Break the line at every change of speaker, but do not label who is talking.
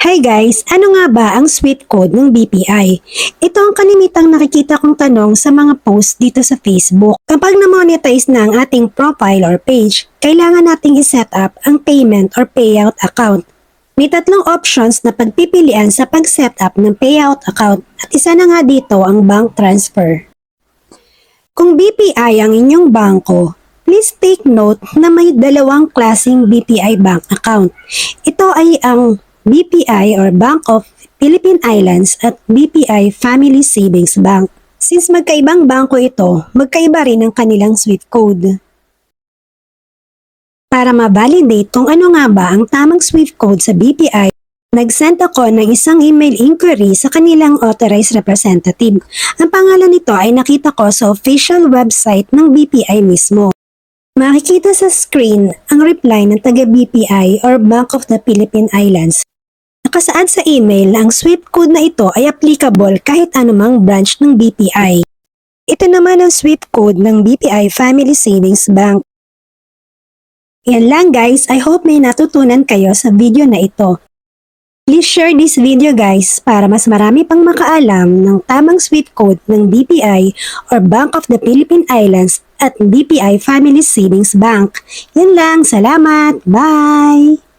Hi guys, ano nga ba ang sweet code ng BPI? Ito ang kalimitang nakikita kong tanong sa mga posts dito sa Facebook. Kapag na-monetize na ang ating profile or page, kailangan nating iset up ang payment or payout account. May tatlong options na pagpipilian sa pag-set up ng payout account at isa na nga dito ang bank transfer. Kung BPI ang inyong bangko, please take note na may dalawang klasing BPI bank account. Ito ay ang BPI or Bank of Philippine Islands at BPI Family Savings Bank. Since magkaibang bangko ito, magkaiba rin ang kanilang sweet code. Para ma-validate kung ano nga ba ang tamang swift code sa BPI, nag-send ako ng isang email inquiry sa kanilang authorized representative. Ang pangalan nito ay nakita ko sa official website ng BPI mismo. Makikita sa screen ang reply ng taga-BPI or Bank of the Philippine Islands. Nakasaad sa email ang swift code na ito ay applicable kahit anumang branch ng BPI. Ito naman ang swift code ng BPI Family Savings Bank. Yan lang guys, I hope may natutunan kayo sa video na ito. Please share this video guys para mas marami pang makaalam ng tamang sweet code ng BPI or Bank of the Philippine Islands at BPI Family Savings Bank. Yan lang, salamat, bye!